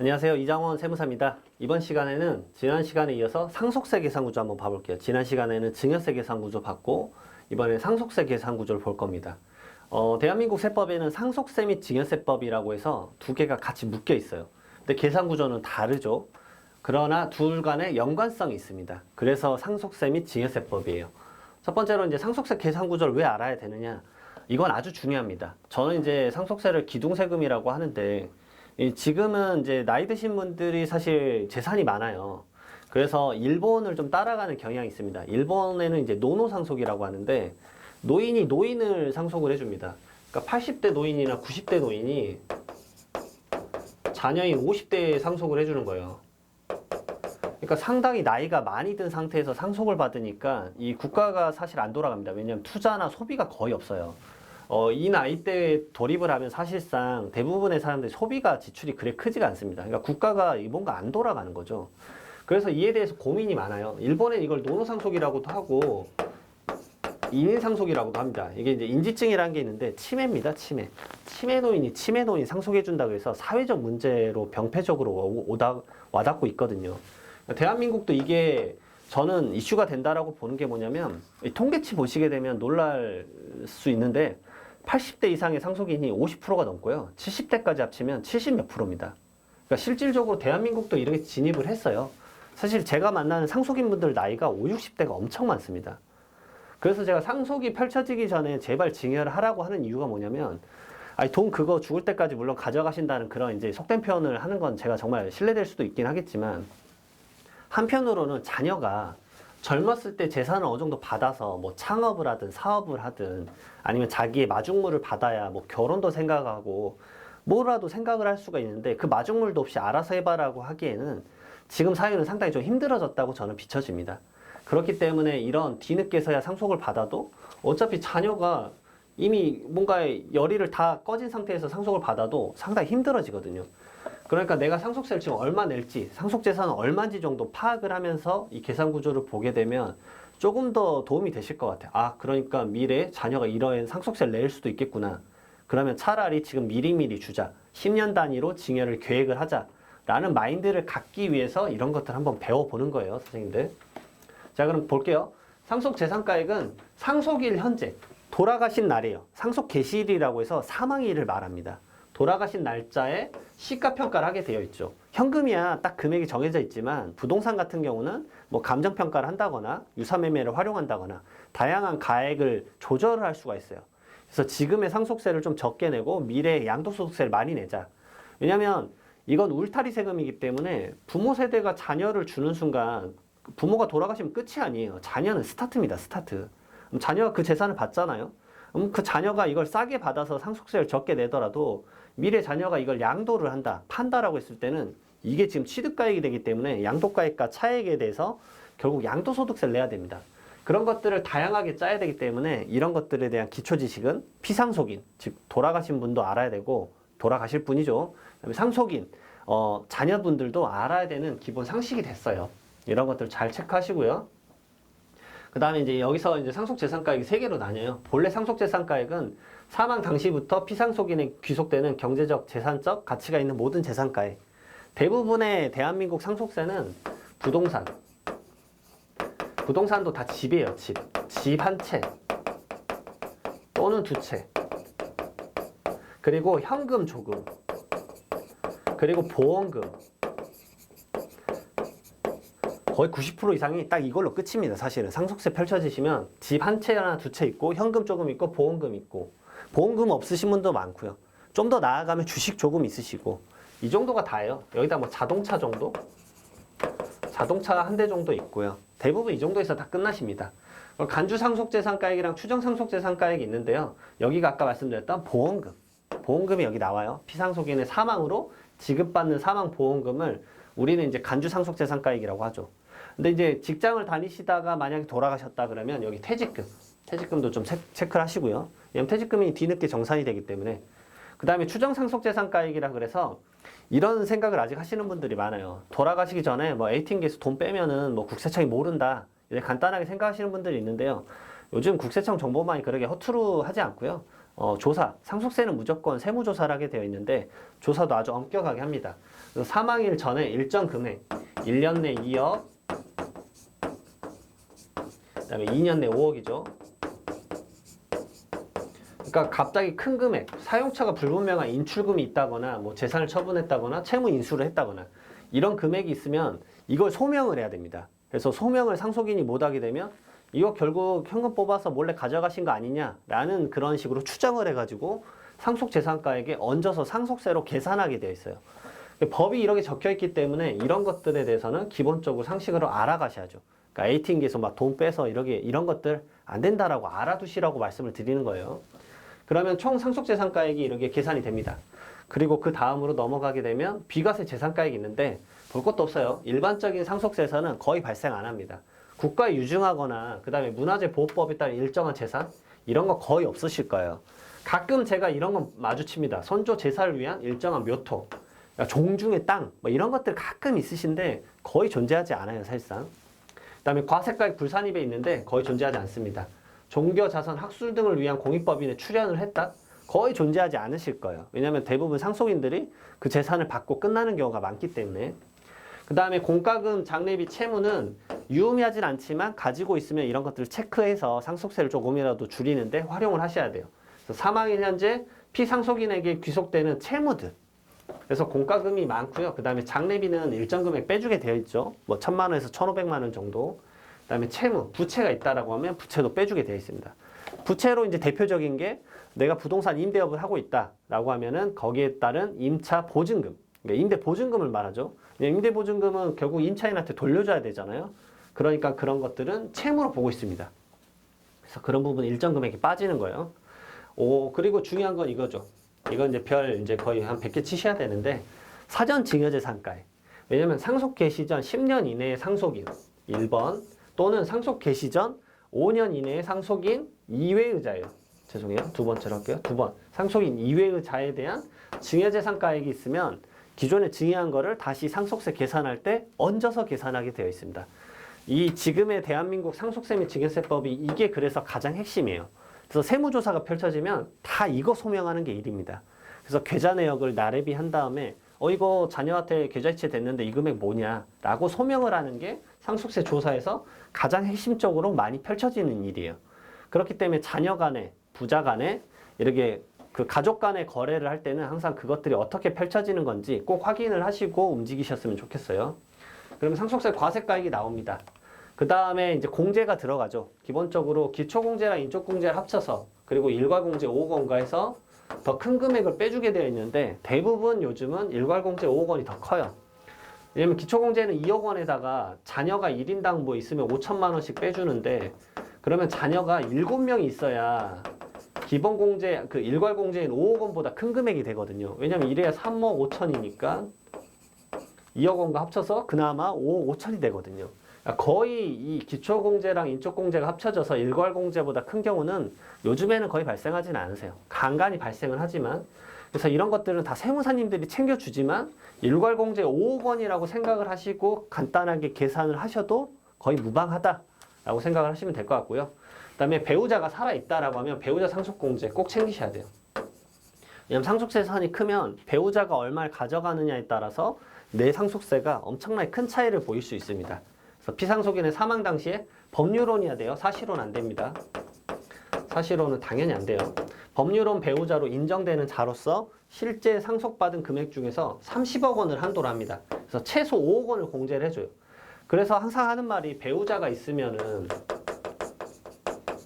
안녕하세요. 이장원 세무사입니다. 이번 시간에는 지난 시간에 이어서 상속세 계산 구조 한번 봐볼게요. 지난 시간에는 증여세 계산 구조 봤고 이번에 상속세 계산 구조를 볼 겁니다. 어, 대한민국 세법에는 상속세 및 증여세법이라고 해서 두 개가 같이 묶여 있어요. 근데 계산 구조는 다르죠. 그러나 둘 간에 연관성이 있습니다. 그래서 상속세 및 증여세법이에요. 첫 번째로 이제 상속세 계산 구조를 왜 알아야 되느냐? 이건 아주 중요합니다. 저는 이제 상속세를 기둥세금이라고 하는데 이 지금은 이제 나이 드신 분들이 사실 재산이 많아요. 그래서 일본을 좀 따라가는 경향이 있습니다. 일본에는 이제 노노 상속이라고 하는데 노인이 노인을 상속을 해줍니다. 그러니까 80대 노인이나 90대 노인이 자녀인 50대에 상속을 해주는 거예요. 그러니까 상당히 나이가 많이 든 상태에서 상속을 받으니까 이 국가가 사실 안 돌아갑니다. 왜냐하면 투자나 소비가 거의 없어요. 어, 이 나이 때 돌입을 하면 사실상 대부분의 사람들이 소비가 지출이 그래 크지가 않습니다. 그러니까 국가가 이 뭔가 안 돌아가는 거죠. 그래서 이에 대해서 고민이 많아요. 일본은 이걸 노노상속이라고도 하고 인인상속이라고도 합니다. 이게 이제 인지증이라는 게 있는데 치매입니다. 치매. 치매 노인이 치매 노인 상속해준다고 해서 사회적 문제로 병폐적으로 오- 오다 와닿고 있거든요. 대한민국도 이게 저는 이슈가 된다라고 보는 게 뭐냐면 이 통계치 보시게 되면 놀랄 수 있는데 80대 이상의 상속인이 50%가 넘고요. 70대까지 합치면 70 몇 프로입니다. 그러니까 실질적으로 대한민국도 이렇게 진입을 했어요. 사실 제가 만나는 상속인분들 나이가 5, 60대가 엄청 많습니다. 그래서 제가 상속이 펼쳐지기 전에 제발 증여를 하라고 하는 이유가 뭐냐면 아니 돈 그거 죽을 때까지 물론 가져가신다는 그런 이제 속된 표현을 하는 건 제가 정말 신뢰될 수도 있긴 하겠지만 한편으로는 자녀가 젊었을 때 재산을 어느 정도 받아서 뭐 창업을 하든 사업을 하든 아니면 자기의 마중물을 받아야 뭐 결혼도 생각하고 뭐라도 생각을 할 수가 있는데 그 마중물도 없이 알아서 해봐라고 하기에는 지금 사회는 상당히 좀 힘들어졌다고 저는 비춰집니다. 그렇기 때문에 이런 뒤늦게서야 상속을 받아도 어차피 자녀가 이미 뭔가 열의를 다 꺼진 상태에서 상속을 받아도 상당히 힘들어지거든요. 그러니까 내가 상속세를 지금 얼마 낼지, 상속재산은 얼마인지 정도 파악을 하면서 이 계산 구조를 보게 되면 조금 더 도움이 되실 것 같아요. 아, 그러니까 미래에 자녀가 이러한 상속세를 낼 수도 있겠구나. 그러면 차라리 지금 미리미리 주자. 10년 단위로 증여를 계획을 하자. 라는 마인드를 갖기 위해서 이런 것들 한번 배워보는 거예요, 선생님들. 자, 그럼 볼게요. 상속 재산가액은 상속일 현재, 돌아가신 날이에요. 상속 개시일이라고 해서 사망일을 말합니다. 돌아가신 날짜에 시가 평가를 하게 되어 있죠. 현금이야 딱 금액이 정해져 있지만 부동산 같은 경우는 뭐 감정 평가를 한다거나 유사 매매를 활용한다거나 다양한 가액을 조절을 할 수가 있어요. 그래서 지금의 상속세를 좀 적게 내고 미래의 양도소득세를 많이 내자. 왜냐하면 이건 울타리 세금이기 때문에 부모 세대가 자녀를 주는 순간 부모가 돌아가시면 끝이 아니에요. 자녀는 스타트입니다. 스타트. 자녀가 그 재산을 받잖아요. 그럼 그 자녀가 이걸 싸게 받아서 상속세를 적게 내더라도 미래 자녀가 이걸 양도를 한다, 판다라고 했을 때는 이게 지금 취득가액이 되기 때문에 양도가액과 차액에 대해서 결국 양도소득세를 내야 됩니다. 그런 것들을 다양하게 짜야 되기 때문에 이런 것들에 대한 기초 지식은 피상속인, 즉 돌아가신 분도 알아야 되고 돌아가실 분이죠. 상속인, 어, 자녀분들도 알아야 되는 기본 상식이 됐어요. 이런 것들 잘 체크하시고요. 그 다음에 이제 여기서 이제 상속재산가액이 세 개로 나뉘어요. 본래 상속재산가액은 사망 당시부터 피상속인에 귀속되는 경제적, 재산적 가치가 있는 모든 재산가액. 대부분의 대한민국 상속세는 부동산. 부동산도 다 집이에요, 집. 집 한 채. 또는 두 채. 그리고 현금 조금. 그리고 보험금. 거의 90% 이상이 딱 이걸로 끝입니다. 사실은 상속세 펼쳐지시면 집 한 채나 두 채 있고 현금 조금 있고 보험금 있고 보험금 없으신 분도 많고요. 좀 더 나아가면 주식 조금 있으시고 이 정도가 다예요. 여기다 뭐 자동차 정도, 자동차 한 대 정도 있고요. 대부분 이 정도에서 다 끝나십니다. 간주 상속재산가액이랑 추정 상속재산가액이 있는데요. 여기가 아까 말씀드렸던 보험금, 보험금이 여기 나와요. 피상속인의 사망으로 지급받는 사망 보험금을 우리는 이제 간주 상속재산가액이라고 하죠. 근데 이제 직장을 다니시다가 만약에 돌아가셨다 그러면 여기 퇴직금, 퇴직금도 좀 체- 체크를 하시고요. 왜냐면 퇴직금이 뒤늦게 정산이 되기 때문에. 그 다음에 추정 상속재산가액이라 그래서 이런 생각을 아직 하시는 분들이 많아요. 돌아가시기 전에 뭐 ATM기에서 돈 빼면은 뭐 국세청이 모른다. 이렇게 간단하게 생각하시는 분들이 있는데요. 요즘 국세청 정보만이 그렇게 허투루 하지 않고요. 어, 조사, 상속세는 무조건 세무조사를 하게 되어 있는데 조사도 아주 엄격하게 합니다. 사망일 전에 일정 금액, 1년 내 2억, 그다음에 2년 내 5억이죠. 그러니까 갑자기 큰 금액, 사용처가 불분명한 인출금이 있다거나 뭐 재산을 처분했다거나 채무 인수를 했다거나 이런 금액이 있으면 이걸 소명을 해야 됩니다. 그래서 소명을 상속인이 못하게 되면 이거 결국 현금 뽑아서 몰래 가져가신 거 아니냐라는 그런 식으로 추정을 해가지고 상속재산가에게 얹어서 상속세로 계산하게 되어 있어요. 법이 이렇게 적혀 있기 때문에 이런 것들에 대해서는 기본적으로 상식으로 알아가셔야죠. 그러니까 ATM기에서 막 돈 빼서 이렇게 이런 것들 안 된다라고 알아두시라고 말씀을 드리는 거예요. 그러면 총 상속재산가액이 이렇게 계산이 됩니다. 그리고 그 다음으로 넘어가게 되면 비과세 재산가액이 있는데 볼 것도 없어요. 일반적인 상속세에서는 거의 발생 안 합니다. 국가에 유증하거나 그 다음에 문화재 보호법에 따른 일정한 재산 이런 거 거의 없으실 거예요. 가끔 제가 이런 건 마주칩니다. 선조 제사를 위한 일정한 묘토, 종중의 땅, 뭐 이런 것들 가끔 있으신데 거의 존재하지 않아요, 사실상. 그다음에 과세가액 불산입에 있는데 거의 존재하지 않습니다. 종교 자선 학술 등을 위한 공익법인에 출연을 했다? 거의 존재하지 않으실 거예요. 왜냐하면 대부분 상속인들이 그 재산을 받고 끝나는 경우가 많기 때문에. 그 다음에 공과금, 장례비, 채무는 유의하진 않지만 가지고 있으면 이런 것들을 체크해서 상속세를 조금이라도 줄이는데 활용을 하셔야 돼요. 그래서 사망일 현재 피상속인에게 귀속되는 채무들. 그래서 공과금이 많고요. 그 다음에 장례비는 일정 금액 빼주게 되어 있죠. 뭐 천만 원에서 천오백만 원 정도. 그 다음에 채무, 부채가 있다라고 하면 부채도 빼주게 되어 있습니다. 부채로 이제 대표적인 게 내가 부동산 임대업을 하고 있다라고 하면은 거기에 따른 임차 보증금, 그러니까 임대 보증금을 말하죠. 임대 보증금은 결국 임차인한테 돌려줘야 되잖아요. 그러니까 그런 것들은 채무로 보고 있습니다. 그래서 그런 부분 일정 금액이 빠지는 거예요. 오, 그리고 중요한 건 이거죠. 이건 이제 별 이제 거의 한 100개 치셔야 되는데 사전 증여재산가액. 왜냐면 상속 개시 전 10년 이내의 상속인 1번 또는 상속 개시 전 5년 이내의 상속인 이외의 자예요. 죄송해요. 두 번째로 할게요. 두 번. 상속인 이외의 자에 대한 증여재산가액이 있으면 기존에 증여한 거를 다시 상속세 계산할 때 얹어서 계산하게 되어 있습니다. 이 지금의 대한민국 상속세 및 증여세법이 이게 그래서 가장 핵심이에요. 그래서 세무조사가 펼쳐지면 다 이거 소명하는 게 일입니다. 그래서 계좌 내역을 나래비 한 다음에 어 이거 자녀한테 계좌이체 됐는데 이 금액 뭐냐라고 소명을 하는 게 상속세 조사에서 가장 핵심적으로 많이 펼쳐지는 일이에요. 그렇기 때문에 자녀 간에 부자 간에 이렇게 그 가족 간의 거래를 할 때는 항상 그것들이 어떻게 펼쳐지는 건지 꼭 확인을 하시고 움직이셨으면 좋겠어요. 그러면 상속세 과세 가액이 나옵니다. 그 다음에 이제 공제가 들어가죠. 기본적으로 기초공제랑 인적공제를 합쳐서 그리고 일괄공제 5억 원가 해서 더 큰 금액을 빼주게 되어 있는데 대부분 요즘은 일괄공제 5억 원이 더 커요. 왜냐면 기초공제는 2억 원에다가 자녀가 1인당 뭐 있으면 5천만 원씩 빼주는데 그러면 자녀가 7명이 있어야 기본 공제 그 일괄 공제인 5억 원보다 큰 금액이 되거든요. 왜냐면 이래야 3억 5천이니까 2억 원과 합쳐서 그나마 5억 5천이 되거든요. 그러니까 거의 이 기초공제랑 인적공제가 합쳐져서 일괄공제보다 큰 경우는 요즘에는 거의 발생하지는 않으세요. 간간히 발생은 하지만 그래서 이런 것들은 다 세무사님들이 챙겨주지만 일괄공제 5억 원이라고 생각을 하시고 간단하게 계산을 하셔도 거의 무방하다라고 생각을 하시면 될 것 같고요. 그다음에 배우자가 살아 있다라고 하면 배우자 상속공제 꼭 챙기셔야 돼요. 왜냐면 상속세산이 크면 배우자가 얼마를 가져가느냐에 따라서 내 상속세가 엄청나게 큰 차이를 보일 수 있습니다. 그래서 피상속인의 사망 당시에 법률혼이야 돼요. 사실혼 안 됩니다. 사실혼은 당연히 안 돼요. 법률혼 배우자로 인정되는 자로서 실제 상속받은 금액 중에서 30억 원을 한도로 합니다. 그래서 최소 5억 원을 공제를 해줘요. 그래서 항상 하는 말이 배우자가 있으면은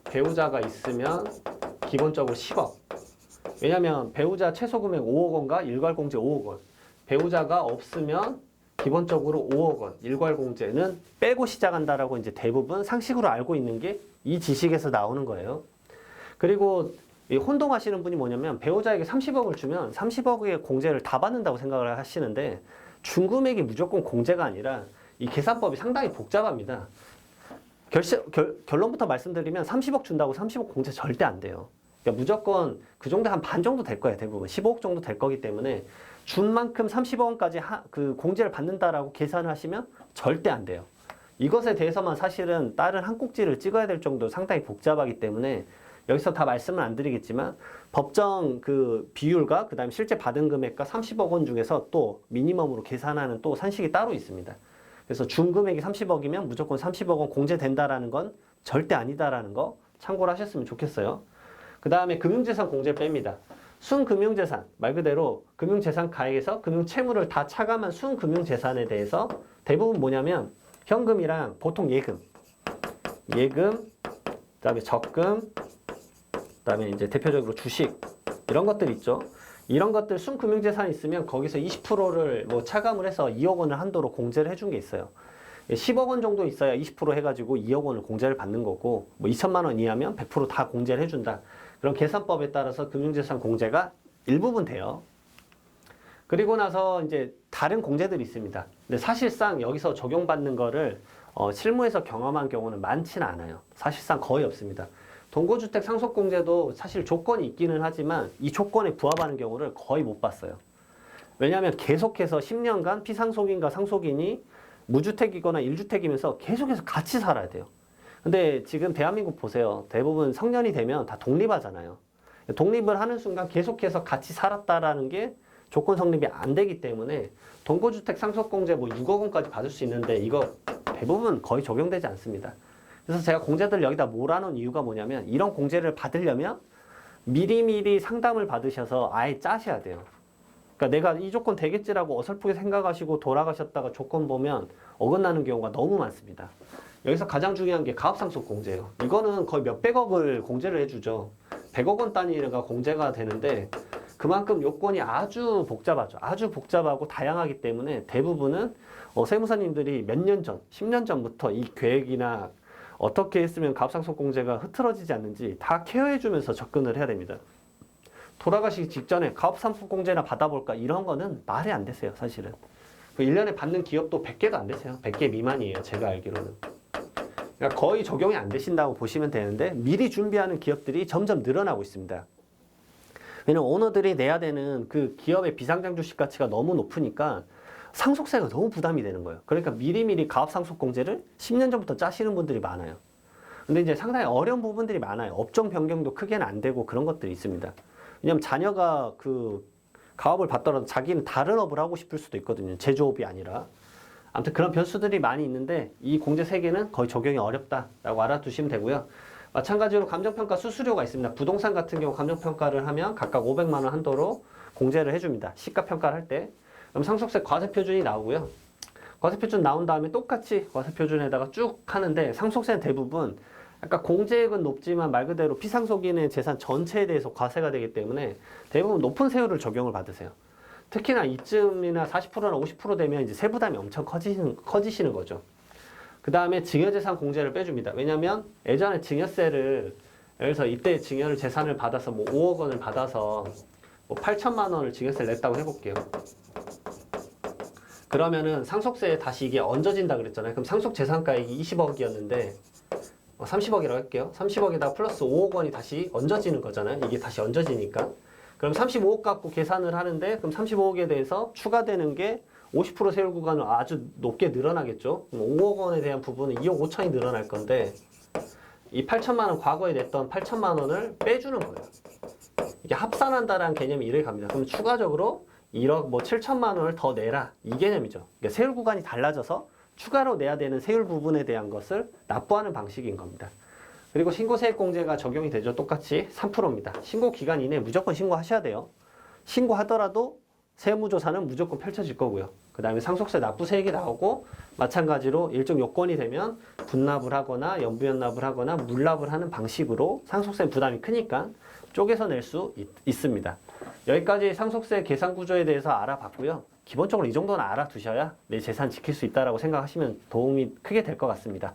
배우자가 있으면 기본적으로 10억. 왜냐면 배우자 최소 금액 5억 원과 일괄 공제 5억 원. 배우자가 없으면 기본적으로 5억 원 일괄 공제는 빼고 시작한다라고 이제 대부분 상식으로 알고 있는 게 이 지식에서 나오는 거예요. 그리고 이 혼동하시는 분이 뭐냐면 배우자에게 30억을 주면 30억의 공제를 다 받는다고 생각을 하시는데 중금액이 무조건 공제가 아니라 이 계산법이 상당히 복잡합니다. 결시, 결, 결론부터 말씀드리면 30억 준다고 30억 공제 절대 안 돼요. 그러니까 무조건 그 정도 한 반 정도 될 거예요. 대부분 15억 정도 될 거기 때문에 준 만큼 30억 원까지 하, 그 공제를 받는다라고 계산을 하시면 절대 안 돼요. 이것에 대해서만 사실은 다른 한 꼭지를 찍어야 될 정도 상당히 복잡하기 때문에 여기서 다 말씀은 안 드리겠지만 법정 그 비율과 그다음에 실제 받은 금액과 30억 원 중에서 또 미니멈으로 계산하는 또 산식이 따로 있습니다. 그래서 중 금액이 30억이면 무조건 30억 원 공제된다라는 건 절대 아니다라는 거 참고를 하셨으면 좋겠어요. 그다음에 금융재산 공제 뺍니다. 순금융재산 말 그대로 금융재산 가액에서 금융채무를 다 차감한 순금융재산에 대해서 대부분 뭐냐면 현금이랑 보통 예금, 예금, 그다음에 적금, 그다음에 이제 대표적으로 주식 이런 것들 있죠. 이런 것들 순금융재산 있으면 거기서 20%를 뭐 차감을 해서 2억 원을 한도로 공제를 해준 게 있어요. 10억 원 정도 있어야 20% 해가지고 2억 원을 공제를 받는 거고 뭐 2천만 원 이하면 100%다 공제를 해준다. 그런 계산법에 따라서 금융재산 공제가 일부분 돼요. 그리고 나서 이제 다른 공제들이 있습니다. 근데 사실상 여기서 적용받는 거를 어, 실무에서 경험한 경우는 많지는 않아요. 사실상 거의 없습니다. 동거주택 상속공제도 사실 조건이 있기는 하지만 이 조건에 부합하는 경우를 거의 못 봤어요. 왜냐하면 계속해서 10년간 피상속인과 상속인이 무주택이거나 1주택이면서 계속해서 같이 살아야 돼요. 근데 지금 대한민국 보세요. 대부분 성년이 되면 다 독립하잖아요. 독립을 하는 순간 계속해서 같이 살았다라는 게 조건 성립이 안 되기 때문에 동거주택 상속공제 뭐 6억 원까지 받을 수 있는데 이거 대부분 거의 적용되지 않습니다. 그래서 제가 공제들을 여기다 몰아놓은 이유가 뭐냐면 이런 공제를 받으려면 미리미리 상담을 받으셔서 아예 짜셔야 돼요. 그러니까 내가 이 조건 되겠지라고 어설프게 생각하시고 돌아가셨다가 조건 보면 어긋나는 경우가 너무 많습니다. 여기서 가장 중요한 게 가압상속 공제예요. 이거는 거의 몇백억을 공제를 해주죠. 100억 원 단위가 공제가 되는데 그만큼 요건이 아주 복잡하죠. 아주 복잡하고 다양하기 때문에 대부분은 어, 세무사님들이 몇 년 전, 10년 전부터 이 계획이나 어떻게 했으면 가압상속 공제가 흐트러지지 않는지 다 케어해주면서 접근을 해야 됩니다. 돌아가시기 직전에 가압상속 공제나 받아볼까 이런 거는 말이 안 되세요, 사실은. 그 1년에 받는 기업도 100개도 안 되세요. 100개 미만이에요, 제가 알기로는. 그러니까 거의 적용이 안 되신다고 보시면 되는데 미리 준비하는 기업들이 점점 늘어나고 있습니다. 왜냐면 오너들이 내야 되는 그 기업의 비상장 주식 가치가 너무 높으니까 상속세가 너무 부담이 되는 거예요. 그러니까 미리미리 가압상속 공제를 10년 전부터 짜시는 분들이 많아요. 근데 이제 상당히 어려운 부분들이 많아요. 업종 변경도 크게는 안 되고 그런 것들이 있습니다. 왜냐면 자녀가 그 가업을 받더라도 자기는 다른 업을 하고 싶을 수도 있거든요. 제조업이 아니라. 아무튼 그런 변수들이 많이 있는데 이 공제 세개는 거의 적용이 어렵다라고 알아두시면 되고요. 마찬가지로 감정평가 수수료가 있습니다. 부동산 같은 경우 감정평가를 하면 각각 500만 원 한도로 공제를 해줍니다. 시가평가를 할 때. 그럼 상속세 과세표준이 나오고요. 과세표준 나온 다음에 똑같이 과세표준에다가 쭉 하는데 상속세는 대부분 약간 공제액은 높지만 말 그대로 피상속인의 재산 전체에 대해서 과세가 되기 때문에 대부분 높은 세율을 적용을 받으세요. 특히나 이쯤이나 40%나 50% 되면 이제 세부담이 엄청 커지시는, 커지시는 거죠. 그 다음에 증여재산 공제를 빼줍니다. 왜냐면 예전에 증여세를 여기서 이때 증여를 재산을 받아서 뭐 5억 원을 받아서 뭐 8천만 원을 증여세를 냈다고 해볼게요. 그러면은 상속세에 다시 이게 얹어진다 그랬잖아요. 그럼 상속 재산가액이 20억이었는데 30억이라고 할게요. 30억에다 플러스 5억 원이 다시 얹어지는 거잖아요. 이게 다시 얹어지니까. 그럼 35억 갖고 계산을 하는데 그럼 35억에 대해서 추가되는 게 50% 세율 구간은 아주 높게 늘어나겠죠. 5억 원에 대한 부분은 2억 5천이 늘어날 건데 이 8천만 원 과거에 냈던 8천만 원을 빼주는 거예요. 이게 합산한다라는 개념이 이래 갑니다. 그럼 추가적으로 1억 뭐 7천만 원을 더 내라 이 개념이죠. 그러니까 세율 구간이 달라져서 추가로 내야 되는 세율 부분에 대한 것을 납부하는 방식인 겁니다. 그리고 신고세액공제가 적용이 되죠. 똑같이 3%입니다. 신고 기간 이내에 무조건 신고하셔야 돼요. 신고하더라도 세무조사는 무조건 펼쳐질 거고요. 그 다음에 상속세 납부세액이 나오고 마찬가지로 일정 요건이 되면 분납을 하거나 연부연납을 하거나 물납을 하는 방식으로 상속세 부담이 크니까 쪼개서 낼 수 있습니다. 여기까지 상속세 계산 구조에 대해서 알아봤고요. 기본적으로 이 정도는 알아두셔야 내 재산 지킬 수 있다고 생각하시면 도움이 크게 될 것 같습니다.